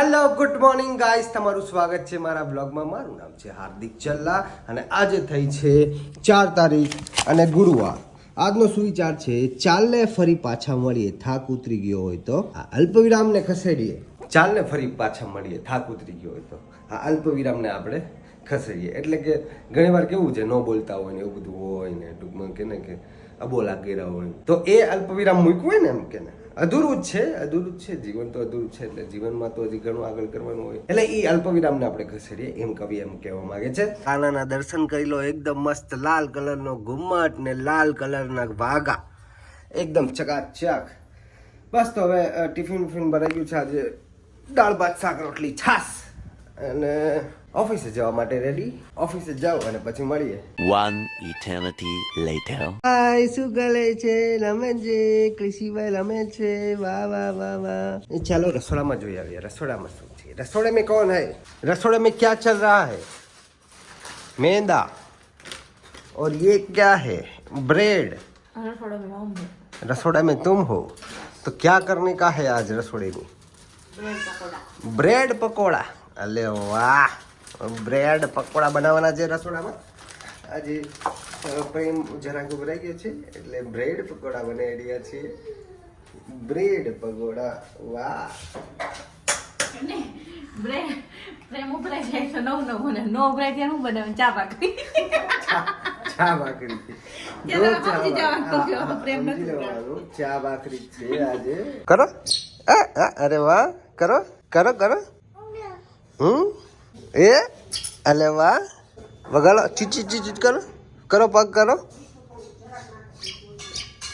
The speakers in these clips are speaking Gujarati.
હેલો ગુડ મોર્નિંગ ગાઈસ તમારું સ્વાગત છે મારા બ્લોગમાં મારું નામ છે હાર્દિક ચલ્લા અને આજે થઈ છે ચાર તારીખ અને ગુરુવાર. આજનો સુવિચાર છે, ચાલને ફરી પાછા મળીએ. થાક ઉતરી ગયો હોય તો આ અલ્પવિરામને ખસેડીએ. ચાલને ફરી પાછા મળીએ. થાક ઉતરી ગયો હોય તો આ અલ્પવિરામને આપણે ખસેડીએ. એટલે કે ઘણીવાર કેવું છે, ન બોલતા હોય ને એવું બધું હોય ને ટૂંકમાં કે ને કે અબોલા કર્યા હોય. તો એ અલ્પવિરામ મૂક્યું હોય ને એમ કે ને? અધૂરું જ છે, અધૂરું જ છે. જીવન તો અધૂરું છે, એટલે જીવનમાં તો હજી ઘણું આગળ કરવાનું હોય. એટલે એ અલ્પવિરામને આપણે ખસેડીએ, એમ કવિ એમ કહેવા માંગે છે. કાનાના દર્શન કરી લો, એકદમ મસ્ત લાલ કલરનો ઘુમ્મટ ને લાલ કલરના વાઘા. એકદમ ચકાચક બસ તો હવે ટિફિન વિફિન ભરાઈ ગયું છે. આજે દાળ ભાત શાક, રોટલી છાસ અને ઓફિસે જવા માટે રેડી ઓફિસે જાઓ અને પછી મળીએ One eternity later. હાય શું કરે છે રમે છે કૃષિભાઈ રમે છે વાહ વાહ વાહ વાહ એ ચાલો રસોડામાં જોઈ આવીએ રસોડામાં શું છે રસોડે में कौन है रसोड़े में क्या चल रहा है मैदा और ये क्या है ब्रेड रसोड़ा में हम हैं रसोड़ा में तुम हो तो क्या करने का है आज रसोड़े में ब्रेड पकोड़ा બ્રેડ પકોડા અલે વાહ બ્રેડ પકોડા બનાવવાના છે રસોડામાં. આજે પ્રેમ જરાક ઉભરાઈ ગયો છે એટલે બ્રેડ પકોડા બનાવી રહ્યા છીએ બ્રેડ પકોડા વાહ. બ્રેડ પ્રેમ ઉભરાઈ જાય તો નવું નવું બને નો ઉભરાય ત્યારે હું બનાવું ચા ભાખરી. ચા ભાખરી. ચા ભાખરી. છે આજે. કરો. અરે વાહ. કરો કરો કરો. હમ? એ અલે વાહ વગાડો ચીચી ચીચી કરો કરો પગ કરો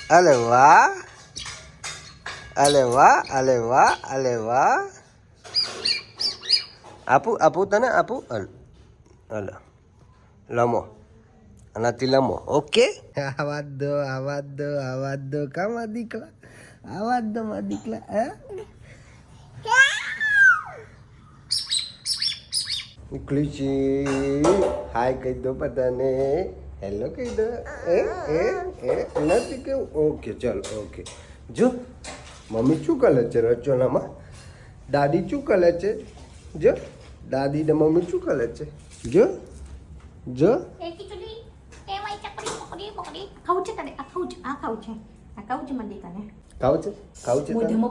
અલે વાહ અલે વાહ અલે વાહ અલે વાહ આપું આપું તને આપું અલ અલ લમો આનાથી લમો ઓકે આવા જ દો આવા જ દો આવા જ દો કામાં દીકલા આવા જ દો માં દીકલા હે ક્લિચી હાય કહી દો બધાને. હેલો કહી દો. એ એ એ. નથી કેવું? ઓકે ચાલો ઓકે જો મમ્મી શું કરે છે રચોનામાં દાદી શું કરે છે? જો દાદી ને મમ્મી શું કરે છે? જો જો. ખાવું છે તને? આ ખાવું છે.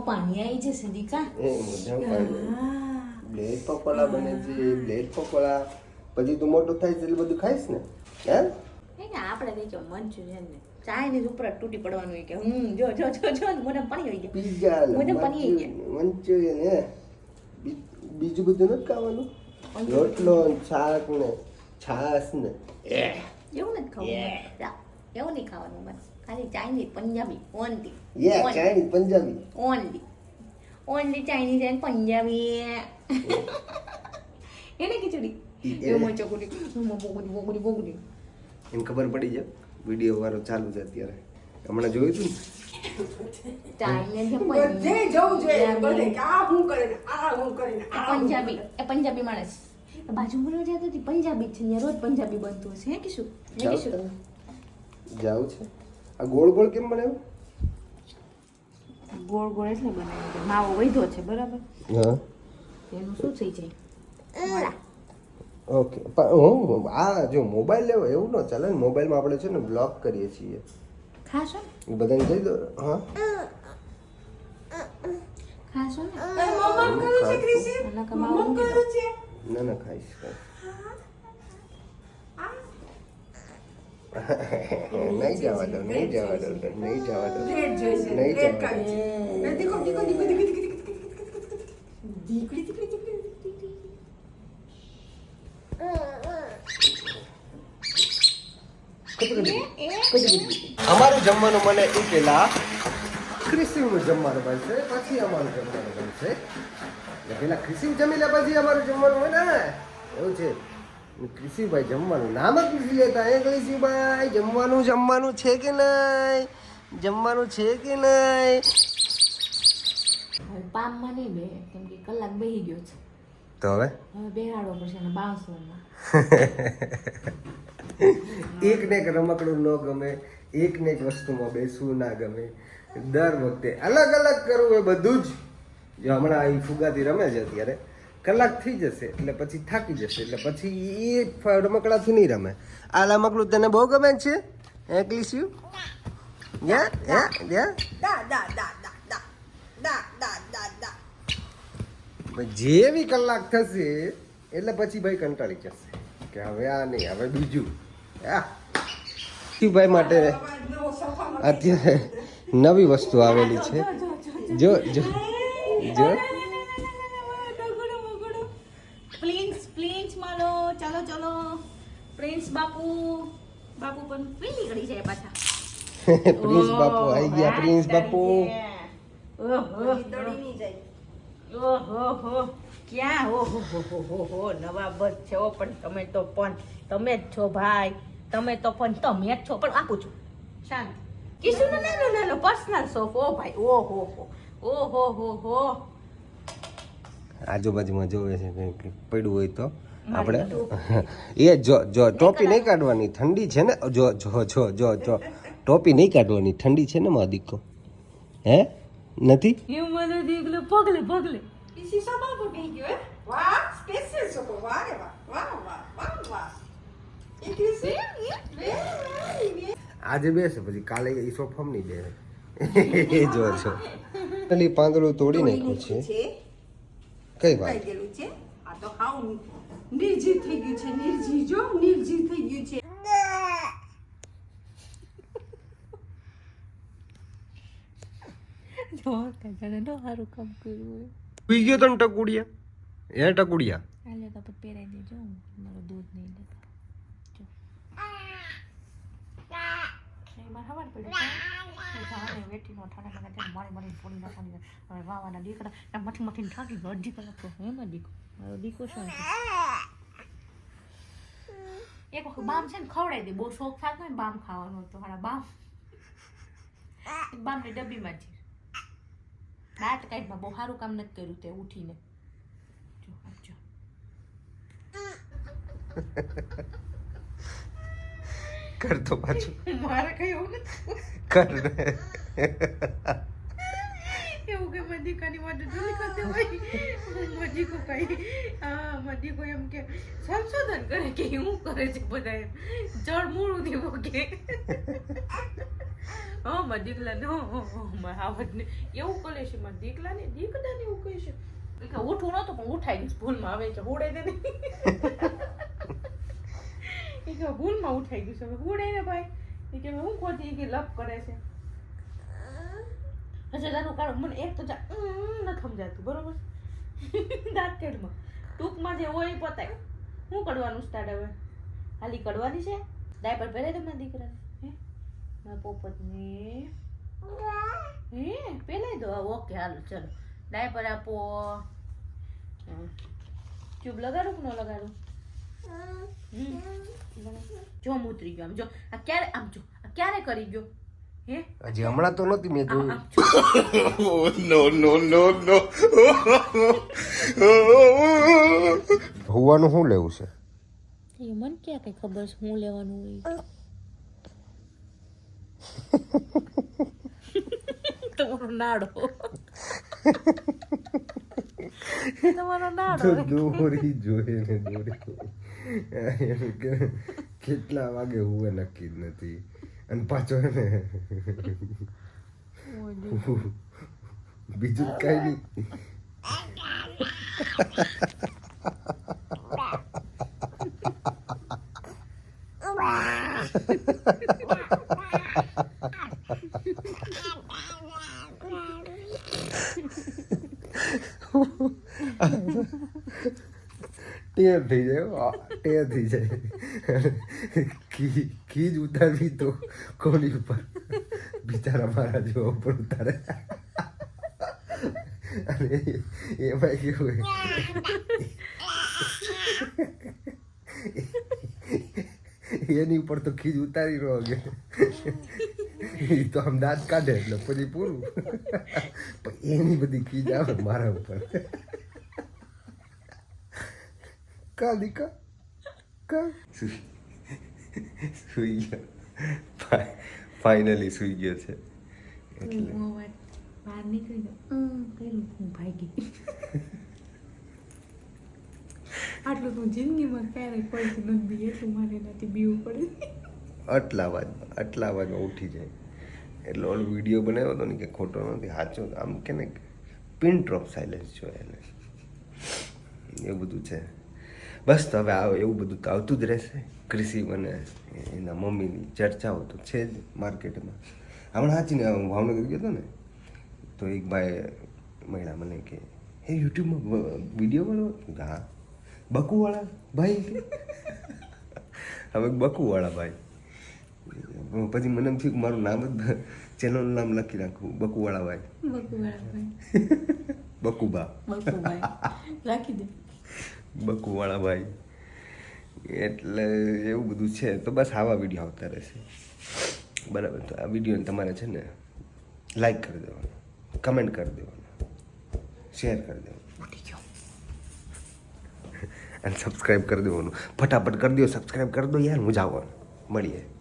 પાણી આવી જશે દીકા. એ મોઢામાં પાણી. બ્લેડ પકોડા બને છે બ્લેડ પકોડા. પછી તું મોટો થાય એટલે બધું ખાઈશ ને? હે આપણે નીચે મંચુરિયન ને. ચાઇનીઝ ઉપર તૂટી પડવાનું હોય કે હમ જો જો જો જો મને પાણી આવી ગયા. પીઝા મને પાણી આવી ગયા. મંચુરિયન હે બીજું બધું નથી ખાવાનું? રોટલો શાક ને છાસ ને. એવું નથી ખાવું Yeah. એવું નહીં ખાવાનું બસ ખાલી ચાઇનીઝ પંજાબી ઓનલી. યે Chinese Punjabi. Only. Only Chinese and Punjabi. એને ખીચડી. એમાં ચકુડી એમાં બોગડી બોગડી બોગડી એમ ખબર પડી જાય વીડિયો વાળો ચાલુ છે અત્યારે. હમણાં જોયું તું ને? ને પંજાબી. ને ને એ પંજાબી માણસ. એ બાજુમાં જતો હતી પંજાબી છે રોજ પંજાબી બનતું હશે. હે કીશું? હે કીશું? તમે. જાવ છે. આ ગોળ ગોળ કેમ બનાવ્યું? ગોળ ગોળ એટલે બનાવ્યું માવો વધ્યો છે બરાબર? હા. એનું શું થઈ જાય? ઓકે. હું આ જો મોબાઈલ લેવો એવું ન ચાલે. ને મોબાઈલમાં આપણે છે ને બ્લોક કરીએ છીએ. ખાશો બધાને કહી દો. હા? ખાશો ને? એ મમ્મા છે ક્રિશી આના કમાવા મમ્મા મૂકી કરે દો. છે. ના ના ખાઈશ નહીં જવા દો નહીં જવા દો નહીં જવા દો. નહીં જવા દો. જમવાનું મને એ પેલા ક્રિસ્યુનું જમવાનું બનશે પછી અમારું જમવાનું બનશે. એટલે પેલા ક્રિસ્યુ જમી લે પછી અમારું જમવાનું હોય ને એવું છે. કૃષિભાઈ જમવાનું નામ જ નથી લેતા. એ કૃષિભાઈ જમવાનું જમવાનું છે કે નહીં? જમવાનું છે કે નહીં? પામમાં નહીં બે કેમ કે કલાક બેહી ગયો છે. તો હવે? હવે બેહાડવો પડશે એક ને એક રમકડું ન ગમે. એક ને એક વસ્તુમાં બેસવું ના ગમે. દર વખતે અલગ અલગ કરવું એ બધું જ. જો હમણાં એ ફુગાથી રમે છે અત્યારે કલાક થઈ જશે એટલે પછી થાકી જશે એટલે પછી એ રમકડાથી નહીં રમે. આ રમકડું તને બહુ ગમે છે? એકલીસ્યું યા યા યા દા દા દા દા દા દા દા દા દા. જેવી કલાક થશે એટલે પછી ભાઈ કંટાળી જશે. કે હવે આ નહીં હવે બીજું. આ ભાઈ માટે. અત્યારે નવી વસ્તુ આવેલી છે. જો જો જો. માલો. ચાલો ચાલો. પ્રિન્સ બાપુ બાપુ પણ પેલી ઘડી જાય પાછા. પ્રિન્સ બાપુ આવી ગયા પ્રિન્સ બાપુ ઓહો દોડી નહીં જાય ઓહો. હો ક્યાં? ઓહો હો હો હો નવાબ નવા છે ઓ પણ તમે તો પણ તમે જ છો ભાઈ. તમે તો પણ તમે જ છો પણ આપું છું. શાંત. કિશુનો નાનો નાનો પર્સનલ શોખ ઓ ભાઈ ઓ હો ઓહો હો હો આજુબાજુમાં જોવે છે કંઈક પડ્યું હોય તો આપણે. એ જો જો ટોપી નહીં કાઢવાની ઠંડી છે ને જો જો જો જો જો ટોપી નહીં કાઢવાની ઠંડી છે ને મા દીકો. હે? નથી? એ મને દીકલો પગલે પગલે. ઈસી સામા પર બેહી ગયો હે? વાહ સ્પેશિયલ સોફો વાહ રે વાહ. વાહ વાહ વાહ છે આજે બેસે પછી કાલે એ સોફામ નહીં બે એ જો છો. પેલી પાંદડું તોડી નાખ્યું છે. કઈ વાત? છે? આ તો ખાવ નિર્જીવ થઈ ગયું છે નિર્જીવ. જો નિર્જીવ થઈ ગયું છે. જો કઈ નો સારું કામ કર્યું પી ગયો તને ટકુડિયા? એ ટકુડિયા? હાલે તો પછી પહેરાઈ દેજો મારો દૂધ નહીં લેતા. એક વખત બામ છે ને ખવડાવી દે બહુ શોખ થતો ને બામ ખાવાનો તો મારા બામ બામની ડબ્બીમાં છે દાંત કાઢમાં બહુ સારું કામ નથી કર્યું તે ઉઠીને જો આપજો કર તો પાછું. મારે કઈ એવું કર એવું કે મદિકાની માટે જલ્દી કરી દેવાય મદિકો કઈ હા મદિકો એમ કે સંશોધન કરે કે હું કરે છે બધા એમ જળ મૂળું દેવો કે હા મદિકલા નો એવું કરે છે મારા દીકલા ને દીકલા ને એવું કહે છે. ઉઠવું નતું પણ ઉઠાઈ ગયું ભૂલમાં આવે છે હોડે દે એ કે ભૂલમાં ઉઠાઈ ગયું છે. હવે હોડે ને ભાઈ. એ કે હું ખોટી? કે લપ કરે છે. હશે તારું કાઢો. મને એક તો જા ન સમજાતું, બરોબર? દાંત કેડમાં ટૂંકમાં જે હોય એ પતાય. શું કરવાનું સ્ટાર્ટ હવે? હાલી કરવાની છે? ડાયપર પહેરે તો મારા દીકરાને? હે? મારા પોપટને. હે? પહેરાઈ દો. ઓકે હાલો, ચલો. ડાયપર આપો. ટ્યુબ લગાડું કે ન લગાડું. જો હું ઉતરી ગયો આમ જો. આ ક્યારે આમ જો આ ક્યારે કરી ગયો? હે? હજી હમણાં તો નહોતી મેં જોયું નો નો નો નો. હોવાનું શું લેવું છે? એ મને ક્યાં કઈ ખબર છે હું લેવાનું હોય તમારો નાડો. તમારો નાડો દોરી જોઈએ ને દોરી કેટલા વાગે હુવે નક્કી જ નથી. અને પાછો ને બીજું કઈ નહીં. ટેર થઈ જાય ટેર થઈ જાય. કી કી જ ઉતારવી તો કોની ઉપર? બિચારા મારા જેવો ઉપર ઉતારે. અને એમાં કેવું એની ઉપર તો ખીજ ઉતારી રહ્યો કે એ તો આમ દાંત કાઢે એટલે પછી પૂરું. એની બધી ખીજ આવે મારા ઉપર. કા Cal. કા સુઈ ગયો. ફાઇનલી સુઈ ગયો છે. એટલે. બહાર નીકળી ગયો કર્યું હું ભાગી આટલું તું જિંદગીમાં ક્યારેય કોઈથી નથી મારે બીવું પડે. આટલા અવાજમાં આટલા અવાજમાં ઉઠી જાય. એટલે ઓલો વીડિયો બનાવ્યો હતો ને કે ખોટો નથી સાચો આમ કે ને પિન ડ્રોપ સાયલેન્સ જોયા એને. એવું બધું છે. બસ તો હવે આવે એવું બધું તો આવતું જ રહેશે. કૃષિ અને એના મમ્મીની ચર્ચાઓ તો છે જ માર્કેટમાં. હમણાં સાચીને હું ભાવનગર ગયો હતો ને તો એક ભાઈ મહિલા મને કે હે યુટ્યુબમાં વીડિયો બનાવો? હા. બકુવાળા ભાઈ? હવે બકુવાળા ભાઈ. પછી મને એમ થયું કે મારું નામ જ ચેનલનું નામ લખી નાખું બકુવાળા ભાઈ. બકુવાળા ભાઈ. બકુબા રાખી દે. બકુવાળા ભાઈ. એટલે એવું બધું છે. તો બસ આવા વીડિયો આવતા રહેશે. બરાબર. તો આ વિડીયોને તમારે છે ને લાઈક કરી દેવાનો. કમેન્ટ કરી દેવાનો. શેર કરી દેવાનું. અને સબસ્ક્રાઈબ કરી દેવાનું. ફટાફટ કરી દો સબસ્ક્રાઈબ કરી દો યાર. મજા આવવાનું. મળીએ.